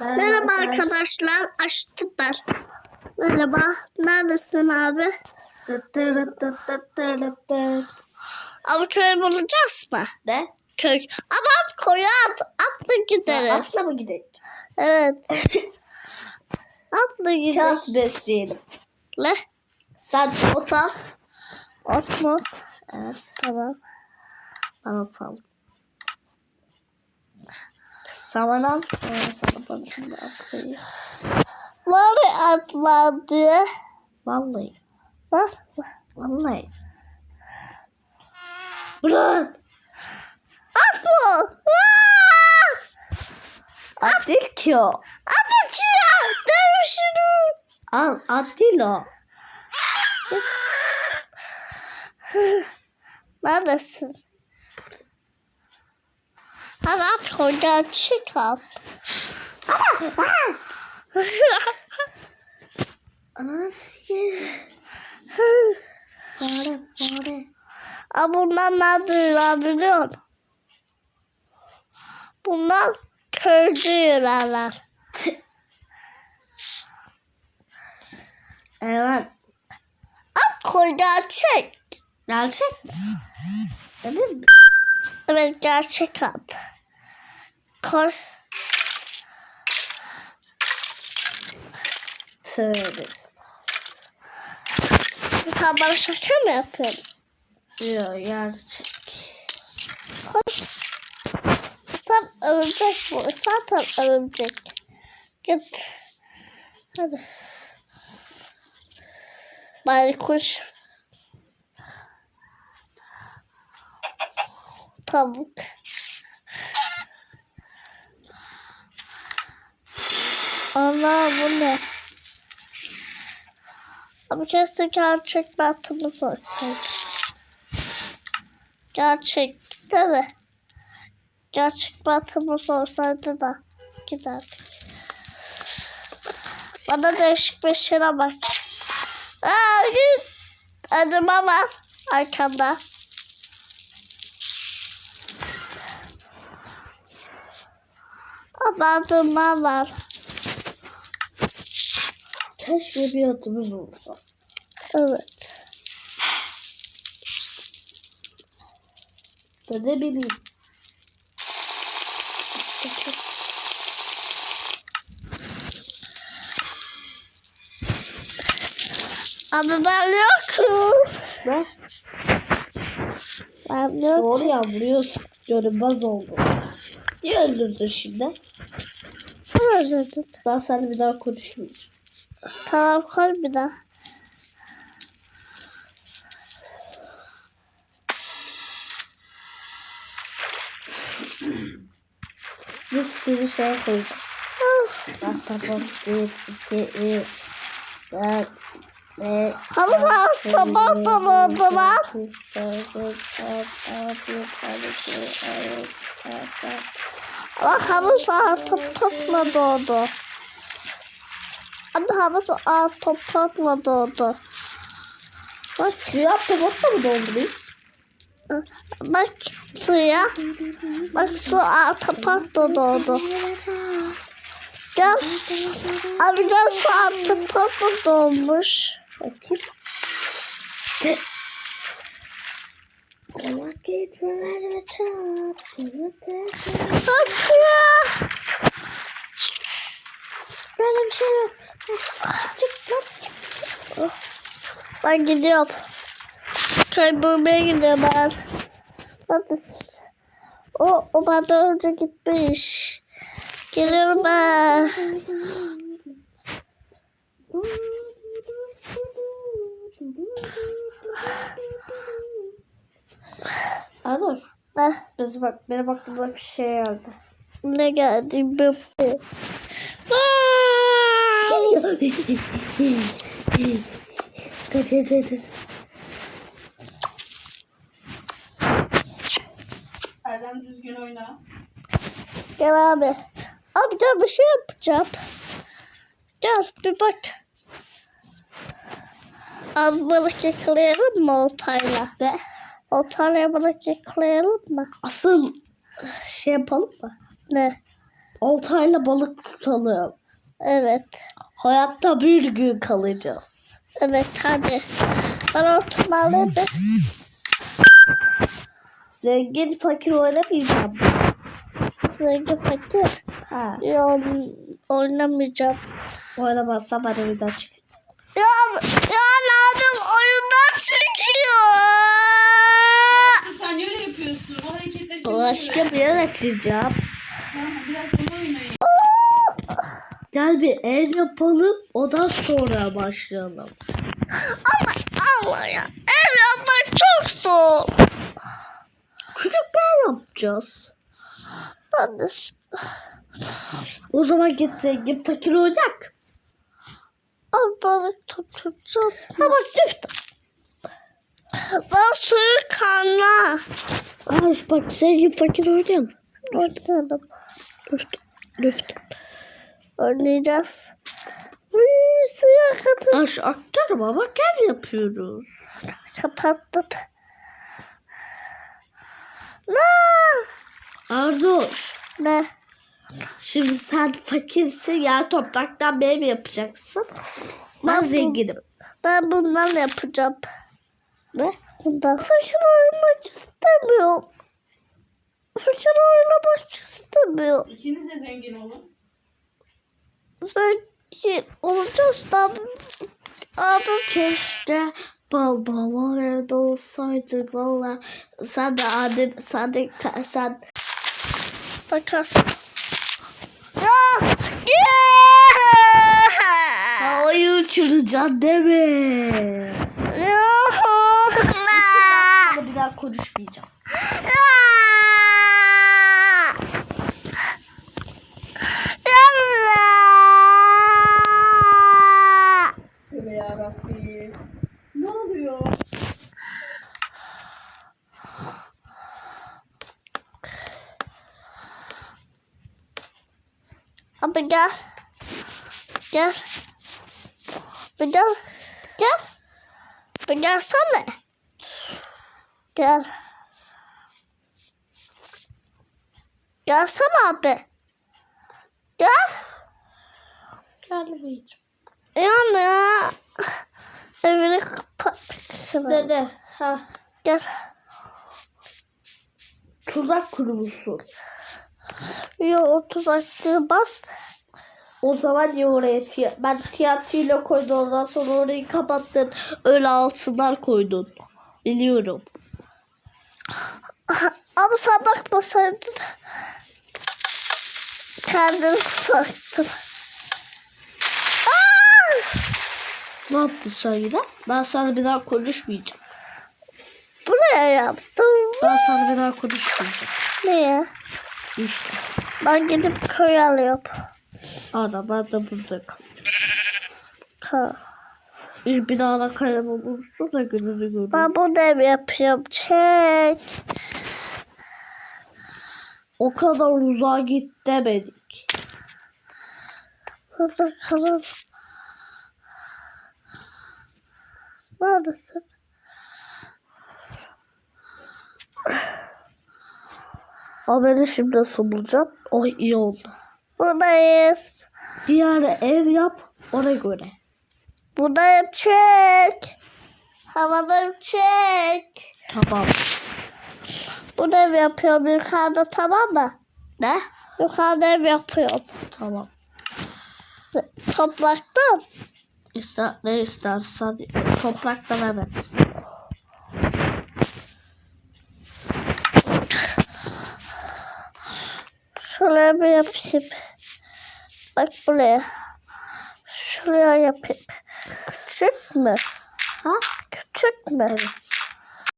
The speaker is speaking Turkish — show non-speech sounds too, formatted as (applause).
Merhaba arkadaşlar. Açtım ben. Merhaba. Neredesin abi? Abi köy bulacağız mı? Ne? Köy. Ama at koyu at. Atla gideriz. Atla mı gidelim? Evet. (laughs) Atla gideriz. Kağıt besleyelim. Ne? Sen ot al. At mı? Evet. Tamam. Ben ot al. Saman al. Ee, sana bana şimdi at koyayım. Var ya at var diye. Vallahi. Var. Vallahi. Bırak. Mı? Aa! At değil ki o. At uçuyor. Dövüşürüm. Al at değil o. Neredesin? Hadi at koydan çık at. Ananı sikeyim. Fare fare. Ama bunlar neredeler biliyor musun? Bunlar köyde yürürler. Evet. At koydan çek. Gerçek mi? Mi? Evet gerçek at. Koy. Tövbe. Sen bana şaka mı yapıyorsun? Yok gerçek. Sen örümcek bu. Zaten örümcek. Git. Hadi. Baykuş. Tavuk. Allah bu ne? Ama kesin gerçek batımız olsaydı. Gerçek değil mi? Gerçek batımız olsaydı da giderdik. Bana değişik bir şeyine bak. Aa, git. Önüme var. Arkanda. Ama önüme var. Keşke bir atımız olsa. Evet. Da ne bileyim. Ama ben yokum. Ne? Ben yokum. Doğru ya vuruyorsun. Görünmez oldu. Niye öldürdün şimdi? Sen öldürdün. Ben seninle bir daha konuşmayacağım. Tamam koy bir daha. Bir sürü şey. Bak tamam. Bir, iki, üç, dört, beş, Ama sen sabah da yedi, oldu lan. sekiz, dokuz, on, on bir, on iki, on üç, on dört. Ama havuz toprakla doğdu. Ama havuz toprakla doğdu. Bak, Suyu attım, otla mı doldurayım? bak suya. Bak su toprakla doğdu. Gel. Abi gel su toprakla doğmuş. Bakayım. Vakit ver ve çarptı. Bak ya. Böyle bir şey yok. Çık çık çık çık. Ben gidiyorum. Köy bulmaya gidiyorum ben. Hadi. O, o benden önce gitmiş. Geliyorum ben. Anur. Ne, Biz bak benim aklıma bir şey geldi. ne geldi bu? Geliyor. kaç kaç kaç. kaç. Erdem düzgün oyna. Gel abi. Abi gel bir şey yapacağım. Gel bir bak. Abi balık yakalayalım mı oltayla? Ne? Oltayla balık yakalayalım mı? Asıl şey yapalım mı? Ne? oltayla balık tutalım. Evet. Hayatta bir gün kalacağız. Evet hadi. Bana oturmalıydı. Zengin fakir oynamayacağım. Rengi fakir. Ha. Ya oynamayacağım. Oynamazsam ben evden çık. Ya, ya nerede oyundan çıkıyor. Sen öyle yapıyorsun. O hareketleri Başka bir yer açacağım. Tamam, biraz bunu oynayın. Gel bir ev yapalım. Ondan sonra başlayalım. Ama ama ya. Ev yapmak çok zor. Küçük ev yapacağız. Ben de O zaman git zengin fakir olacak. Ay balık tutacağız. Ha bak düştü. Ben suyu kanla. Aa, bak zengin fakir oynayalım. Oynayalım. Düştü. Düştü. Oynayacağız. Vıy, suya kadar Aa, şu aktarıma bak ev yapıyoruz. kapattım. Ne? Ardoş. Ne? Şimdi sen fakirsin ya topraktan ev yapacaksın. Ben Ben zenginim. Ben bundan yapacağım. Ne? Bundan. Fakir oynamak istemiyorum. Fakir oynamak istemiyorum. İkiniz de zengin olun. Zengin olacağız da abim Keşke babam evde olsaydı valla. Sen de annem, sen de sen bakarsın. Ya! havayı uçuracaksın değil mi? Ya! Ama bir daha konuşmayacağım. Tövbe yarabbim. Ne oluyor? Gel. Gel. Bir gel. Gel. Bir gelsene. Gel. Gelsene abi. Gel. Gelmeyeceğim. Yani evini kapat. Dede. Ha. Gel. Tuzak kurmuşsun. Yo otur açtığı bas. O zaman niye oraya tiy- ben tiyatroyla koydum ondan sonra orayı kapattın. Öyle altınlar koydun. Biliyorum. (laughs) Ama sen bakmasaydın. Kendini saktın. Ne yaptın sen yine? Ben sana bir daha konuşmayacağım. Buraya yaptım. Ben sana bir daha konuşmayacağım. Niye? İşte. Ben gidip köy alıyorum. Ana ben de burada kal. Ka- Bir, bir daha da kalem olursun da gününü görürüm. Ben bunu ev yapıyorum. Çek. O kadar uzağa git demedik. Burada kalın. Neredesin? Ama beni şimdi nasıl bulacağım? Oh iyi oldu. Buradayız. Diğer ev yap ona göre. Buradayım çek. Havadayım çek. Tamam. Bu ev yapıyorum yukarıda tamam mı? Ne? Yukarıda ev yapıyorum. Tamam. Topraktan. İster, ne istersen topraktan evet. Bir yapayım. Bak buraya. Şuraya yapayım. Küçük mü? Ha? Küçük mü? Evet.